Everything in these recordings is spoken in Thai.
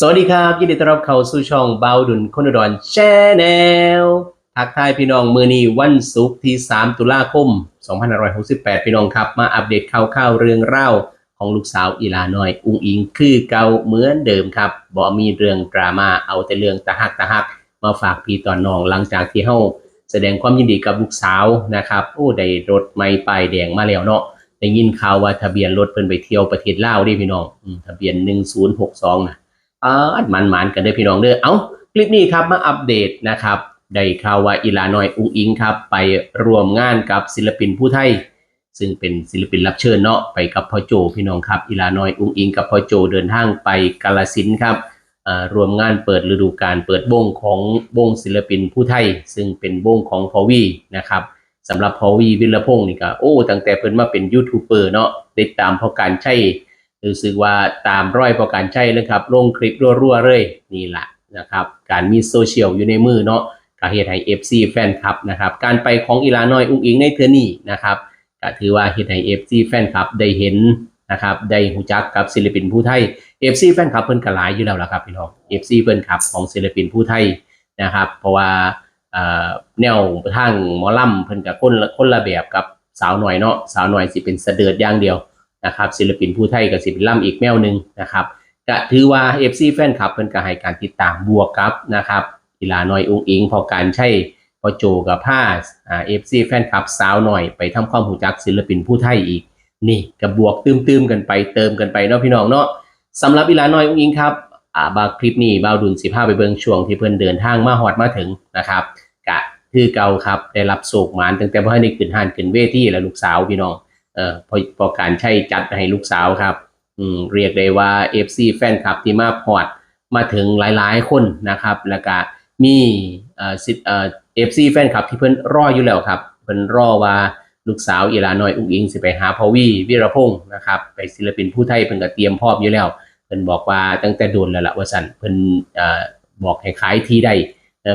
สวัสดีครับยินดีต้อนรับเข้าสู่ช่องเบาดุลคนอุดรแชนแนลทักทายพี่น้องมือนีวันศุกร์ที่ 3 ตุลาคม 2568 พี่น้องครับ มาอัปเดตข่าวๆเรื่องเล่าของลูกสาวอีลาน้อย อุ้งอิงคือเก่าเหมือนเดิมครับบ่มีเรื่องดราม่าเอาแต่เรื่องตะหักตะหัก มาฝากพี่ตอนน้องหลังจากที่เฮาแสดงความยินดีกับลูกสาวนะครับโอ้ได้รถไม่ป้ายแดงมาแล้วเนาะได้ยินข่าวว่าทะเบียนรถเพิ่นไปเที่ยวประเทศลาวด้พี่น้องอทะเบียน 1062นะ อ่ามันมันกันเด้อพี่น้องเด้อ เอาคลิปนี้ครับมาอัปเดตนะครับได้ข่าวว่าอีลาน้อยอุงอิงครับ ไปร่วมงานกับศิลปินผู้ไทย ซึ่งเป็นศิลปินรับเชิญเนาะไปกับพ่อโจพี่น้องครับอีลาน้อยอุงอิงกับพ่อโจเดินทางไปกาลสินครับอ่ารวมงานเปิดฤดูกาลเปิดวงของวงศิลปินผู้ไทย ซึ่งเป็นวงของพอวีนะครับสำหรับพอวีวิรพงศ์นี่ก็โอ้ตั้งแต่เพิ่นมาเป็นยูทูบเบอร์เนาะติดตามพอการใช้ รู้สึกว่าตามร้อยประการใช่เลยครับลงคลิปรัวๆเลยนี่แหละนะครับการมีโซเชียลอยู่ในมือเนาะก็เฮ็ดให้ FC แฟนคลับนะครับการไปของอีลาน้อยอุ้งอิงในเทือนี้นะครับก็ถือว่าเฮ็ดให้ FC แฟนคลับได้เห็นนะครับได้หูจักกับศิลปินผู้ไทย FC แฟนคลับเพิ่นก็หลายอยู่แล้วล่ะครับพี่น้อง FC เพิ่นคลับของศิลปินผู้ไทยนะครับเพราะว่าแนวทางหมอลำเพิ่นก็คนละคนละแบบกับสาวหน่อยเนาะสาวหน่อยสิเป็นเสดิร์ดอย่างเดียว นะครับศิลปินผู้ไทยกับศิลปินล่ำอีกแนวหนึ่งนะครับก็ถือว่า FC แฟนคลับเพิ่นก็ให้การติดตามบวกกับนะครับกีฬาน้อยองค์อิงพอการใช้พอโจกับผ้าอ่า FC แฟนคลับสาวหน่อยไปทำความรู้จักศิลปินผู้ไทยอีก นี่กับบวกตืมๆกันไปเติมกันไปเนาะพี่น้องเนาะสำหรับกีฬาน้อยองค์อิงครับอ่าบาคลิปนี้บ่าวดุลสิพาไปเบิงช่วงที่เพิ่นเดินทางมาฮอดมาถึงนะครับกะคือเก่าครับได้รับโศกหมานตั้งแต่บ่ทันได้ขึ้นห้านขึ้นเวทีแล้วลูกสาวพี่น้อง เอ่อพอพอการใช้จัดให้ลูกสาวครับอืมเรียกได้ว่า FC แฟนคลับที่มาพอร์ตมาถึงหลายๆคนนะครับ แล้วก็มีเอ่อสิเอ่อ FC แฟนคลับที่เพิ่นรออยู่แล้วครับเพิ่นรอว่าลูกสาวอีลาน้อยอุ้งอิงสิไปหาพอวีวิรพงศ์นะครับไปศิลปินผู้ไทยเพิ่นก็เตรียมพร้อมอยู่แล้วเพิ่นบอกว่าตั้งแต่โดนแล้วล่ะว่าซั่นเพิ่นเอ่อบอกให้ขายที่ได้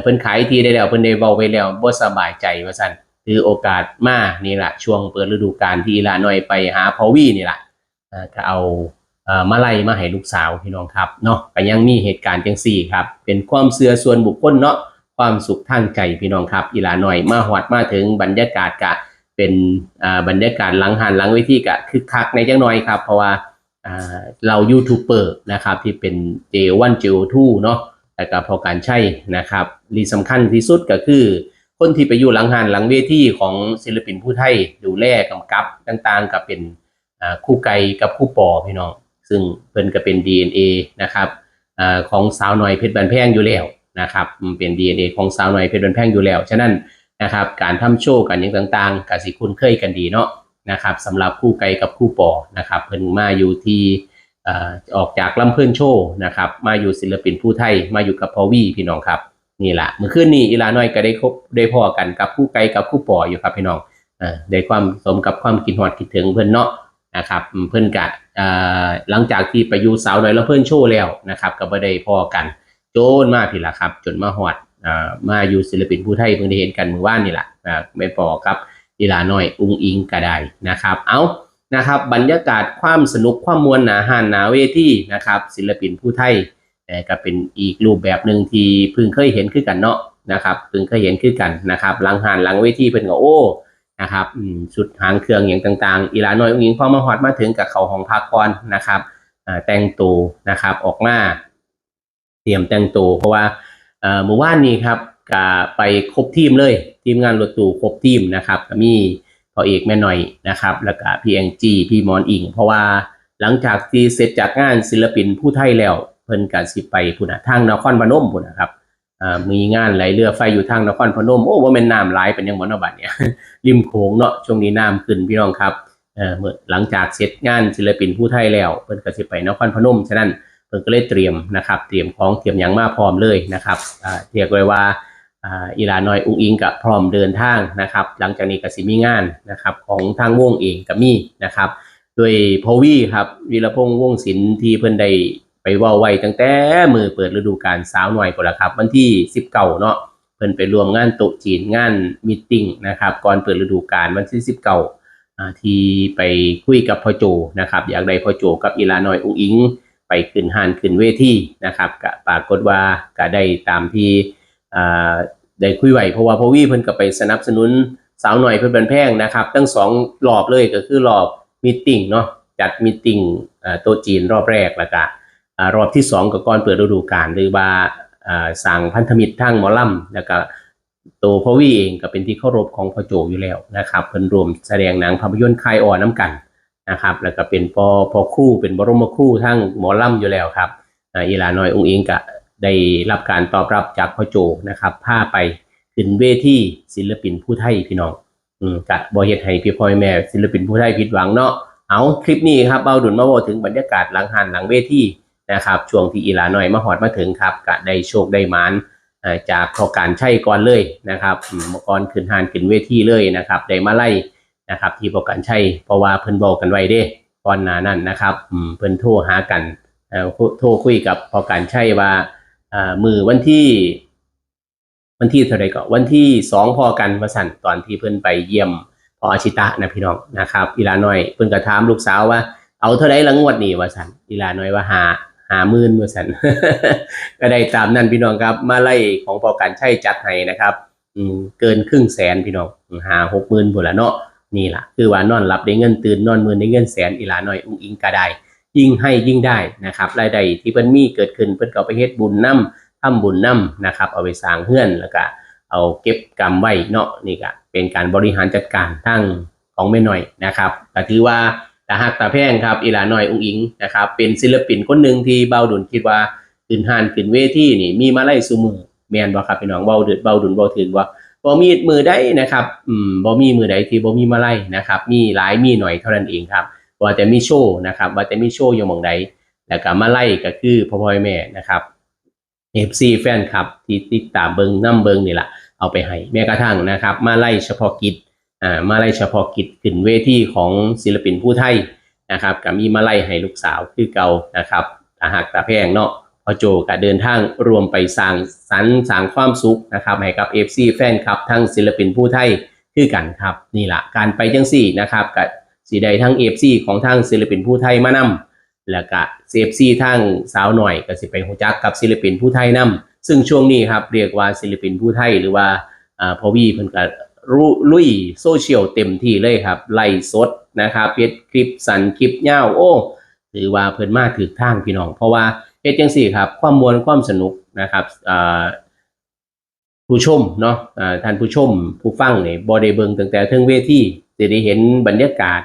เพิ่นขายที่ได้แล้วเพิ่นได้เว้าไว้แล้วบ่สบายใจว่าซั่น ถือโอกาสมานี่แหละช่วงเปิดฤดูกาลที่อีลาน้อยไปหาพอวี่นี่แหละเอ่อก็เอามาไล่มาให้ลูกสาวพี่น้องครับเนาะก็ยังมีเหตุการณ์จังสี่ครับ เป็นความเสื่อส่วนบุคคลเนาะความสุขทางใจพี่น้องครับ อีลาน้อยมาหอดมาถึงบรรยากาศกะเป็นบรรยากาศหลังหันหลังเวทีกะคึกคักในจังน้อยครับ เพราะว่าเรายูทูบเบอร์นะครับที่เป็น J1 J2 เนาะแล้วก็พอการใช้นะครับรีสำคัญที่สุดก็คือ คนที่ไปอยู่หลังหานหลังเวทีของศิลปินผู้ไทยดูแลกำกับต่างๆ กับเป็นคู่ไก่กับคู่ปอพี่น้อง ซึ่งเพิ่นก็เป็น DNA นะครับอของสาวน้อยเพชรบันแพงอยู่แล้วนะครับเป็น DNA ของสาวน้อยเพชรบันแพงอยู่แล้ว ฉะนั้นนะครับการทำโชว์กันอย่างต่างๆกสิคุ้นเคยกันดีเนาะนะครับสำหรับคู่ไก่กับคู่ปอนะครับเพิ่นมาอยู่ที่ออกจากลำเพื่อนโชว์นะครับมาอยู่ศิลปินผู้ไทยมาอยู่กับพอวี่พี่น้องครับ นี่แหละเมื่อคืนนี้อีลาน้อยก็ได้คบได้พอกันกับผู้ไกลกับผู้ปออยู่ครับพี่น้องเอ่อได้ความสมกับความคิดฮอดคิดถึงเพื่อนเนาะนะครับเพื่อนกะหลังจากที่ไปยูสาวน้อยแล้วเพื่อนโชว์แล้วนะครับก็บ่ได้พอกัน โจนมาพี่ละครับ จนมาฮอดอมาอยู่ศิลปินผู้ไทยเพิ่งได้เห็นกันเมื่อวานนี่แหละไม่พอครับอีลาน้อยอุ้งอิงก็ได้นะครับ เอานะครับบรรยากาศความสนุกความมวลหนาหานหนาเวทีนะครับศิลปินผู้ไทย แต่ก็เป็นอีกรูปแบบหนึ่งที่พิ่งเคยเห็นคือกันเนาะนะครับพิ่งเคยเห็นคือกันนะครับหลังหานหลังเวทีเพิ่นก็โอ้นะครับอืมชุดหางเครื่องอย่างต่างๆ อีลาน้อยองหญิงพอมาฮอดมาถึงกับเขาของพักก่อนนะครับแต่งตัวนะครับออกมาเตรียมแต่งตัวเพราะว่าเมื่อวานนี้ครับก็ไปครบทีมเลย ทีมงานรถตู้ครบทีมนะครับมีพอเอกแม่หน่อยนะครับ แล้วก็พี่แองจีพี่มอนอิง เพราะว่าหลังจากที่เสร็จจากงานศิลปินผู้ไทยแล้ว พิ่นก็สิไปพุ่นน่ะทางนครพนมพุ่นนะครับอ่ามีงานไหลเรือไฟอยู่ทางนครพนม โอ้ว่าแม่นน้ำไหลเป็นยังบ่นบัดเนี่ยริมโขงเนาะช่วงนี้น้ำขึ้นพี่น้องครับเออเมื่อหลังจากเสร็จงานศิลปินผู้ไทยแล้วเพิ่นก็สิไปนครพนมฉะนั้นเพิ่นก็เลยเตรียมนะครับ เตรียมของเตรียมหยังมาพร้อมเลยนะครับอ่าเรียกไว้ว่าอ่าอีลาน้อยอุ้งอิงกับพร้อมเดินทางนะครับ หลังจากนี้ก็สิมีงานนะครับของทางวงเองก็มีนะครับ โดยพวีครับวีรพงษ์วงศิลป์ที่เพิ่นได้ ไปว้าไว้ตั้งแต่มือเปิดฤดูกาลสาวหน่อยพุ่นละครับ วันที่19เก้าเนาะเพิ่นไปรวมงานโต๊ะจีนงานมีตติ้งนะครับก่อนเปิดฤดูกาลวันที่19อ่าที่ไปคุยกับพ่อโจนะครับอยากได้พ่อโจกับอีลาน้อยอุงอิง ไปขึ้นหานขึ้นเวทีนะครับก็ปรากฏว่าก็ได้ตามที่อ่าได้คุยไหวเพราะว่าพ่อวี่เพิ่นก็ไปสนับสนุนสาวหน่อยเพิ่นเป็นแพงนะครับ ตั้งสองรอบเลยก็คือรอบมีตติ้งเนาะจัดมีตติ้งโต๊ะจีนรอบแรกแล้วก็ รอบที่สองก็ก่อนเปิดฤดูกาลหรือว่าสั่งพันธมิตรทั้งหมอลำแล้วก็ตัวพ่อวี่เองก็เป็นที่เคารพของพ่อโจอยู่แล้วนะครับเพิ่นรวมแสดงหนังภาพยนตร์คายอ่อนน้ำกันนะครับ แล้วก็เป็นพอพอครู่เป็นบรมครู่ทั้งหมอลำอยู่แล้วครับอีลาน้อยองค์เองก็ได้รับการตอบรับจากพ่อโจนะครับพาไปขึ้นเวทีศิลปินผู้ไทยพี่น้องอืมกะบ่เฮ็ดให้พี่พ่อยแม่ศิลปินผู้ไทยผิดหวังเนาะเอาคลิปนี้ครับเบาดุลมาบอกถึงบรรยากาศหลังหันหลังเวที นะครับช่วงที่อีหลาน้อยมาหอดมาถึงครับก็ได้โชคได้หมานเอ่อจากพอการใช่ก่อนเลยนะครับมก่อนขึ้นหานขึ้นเวทีเลยนะครับได้มาไล่นะครับที่พอการใช่เพราะว่าเพิ่นบอกกันไว้เด้ก่อนหน้านั้นนะครับเพิ่นโทรหากันเอ่อโทรคุยกับพอการใช่ว่ามือวันที่ วันที่เท่าไรก็วันที่สองพอกันวสันตอนที่เพิ่นไปเยี่ยมพออาชิตะนะพี่น้องนะครับอีลาน้อยเพิ่นก็ถามลูกสาวว่าเอาเท่าไรละงวดนี่วสันอีลาน้อยว่าหา หาหมื่นวสันก็ได้ตามนั้นพี่น้องครับ มาไล่ของพอการใช้จัดให้นะครับอืมเกินครึ่งแสนพี่น้องหาหกหมื่นบุละเนาะนี่ล่ะ คือว่านอนหลับได้เงินตื่นนอนมือได้เงินแสนอีหลาน้อยอุ้งอิงก็ได้ยิ่งให้ยิ่งได้นะครับรายได้ที่เพิ่นมีเกิดขึ้นเพิ่นก็เอาไปเฮ็ดบุญนํทำบุญนํนะครับ เอาไปสร้างเฮือนแล้วก็เอาเก็บกำไว้เนาะนี่ก็เป็นการบริหารจัดการทั้งของแม่น้อยนะครับก็ถือว่า ตาฮักตาแพงครับอีหลาน้อยอุ้งอิงนะครับเป็นศิลปินคนหนึ่งที่เบาดุลคิดว่าขึ้นหานขึ้นเวทีนี่มีมาไล่ซุมือแมนบ่ครับพี่น้องเว้าเดือดเว้าดุนเว้าถึงว่าบ่มีมือใดนะครับอืมบ่มีมือใดที่บ่มีมาไล่นะครับ มีหลายมีหน่อยเท่านั้นเองครับว่าแต่มีโชว์นะครับ ว่าแต่มีโชว์อยู่มองใดแล้วก็มาไล่ก็คือพ่อพ่อแม่นะครับ FC แฟนคลับที่ติดตามเบิงนํเบิงนี่แหละเอาไปให้แม้กระทั่งนะครับ มาไล่เฉพาะกิจ มาไล่เฉพาะกิจขึ้นเวทีของศิลปินผู้ไทยนะครับก็มีมาไล่ให้ลูกสาวคือเก่านะครับตาหักตาแพงเนาะพอโจก็เดินทางรวมไปสร้างสรรสร้างความสุขนะครับให้กับ FC แฟนคลับทั้งศิลปินผู้ไทยคือกันครับนี่ละการไปจังสี่นะครับกับสีใดทั้ง FC ของทั้งศิลปินผู้ไทยมานำแล้วก็ FC ทั้งสาวหน่อยก็สิไปหูจักกับศิลปินผู้ไทยนํซึ่งช่วงนี้ครับเรียกว่าศิลปินผู้ไทยหรือว่าอ่าพอวีเพิ่นก็ ลุยโซเชียลเต็มที่เลยครับ ไล่สดนะครับเฮ็ดคลิปสันคลิปยาวโอ้ถือว่าเพิ่นมาถึกทางพี่น้อง เพราะว่าเฮ็ดจังสี่ครับ ความมวลความสนุกนะครับผู้ชมเนาะท่านผู้ชม ผู้ฟังเนี่ยบ่ได้เบิงตั้งแต่เทิงเวทีสิได้เห็นบรรยากาศ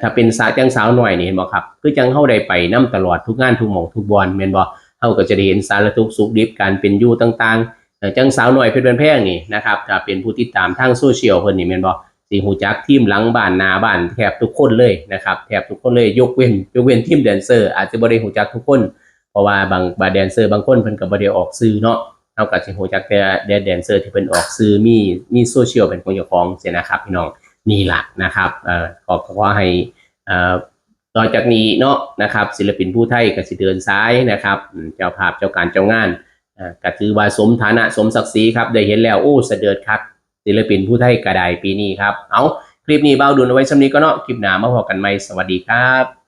ถ้าเป็นสาวจังสาวหน่อยนี่เห็นบ่ครับคือจังเฮาได้ไปนํตลอดทุกงานทุกหม่องทุกบอนแม่นบ่เฮาก็จะได้เห็นสารทุกสุขดิบการเป็นอยู่ต่างๆ จังสาวหน่อยเพชรเป็นแพงนี่นะครับถ้าเป็นผู้ติดตามทางโซเชียลเพิ่นนี่แม่นบ่สิฮู้จักทีมหลังบ้านนาบ้านแทบทุกคนเลยนะครับแทบทุกคนเลยยกเว้นยกเว้นทีมแดนเซอร์ อาจจะบ่ได้ฮู้จักทุกคน เพราะว่าบางบาแดนเซอร์บางคนเพิ่นก็บ่ได้ออกสื่อเนาะเฮาก็สิฮู้จักแต่แดนแดนเซอร์ที่เพิ่นออกสื่อมีมีโซเชียลเป็นของเจ้าของเสียนะครับพี่น้องนี่ล่ะนะครับเอ่อขอขอให้เอ่อต่อจากนี้เนาะนะครับศิลปินผู้ไทยก็สิเดินซ้ายนะครับ เจ้าภาพเจ้าการเจ้างาน ก็ถือว่าสมฐานะสมศักดิ์ศรีครับได้เห็นแล้วโอ้เสด็จคักศิลปินผู้ไทยกระไดปีนี้ครับ เอาคลิปนี้เบาดูเอาไว้สำนี้ก็เนาะคลิปหน้ามาพบกันใหม่สวัสดีครับ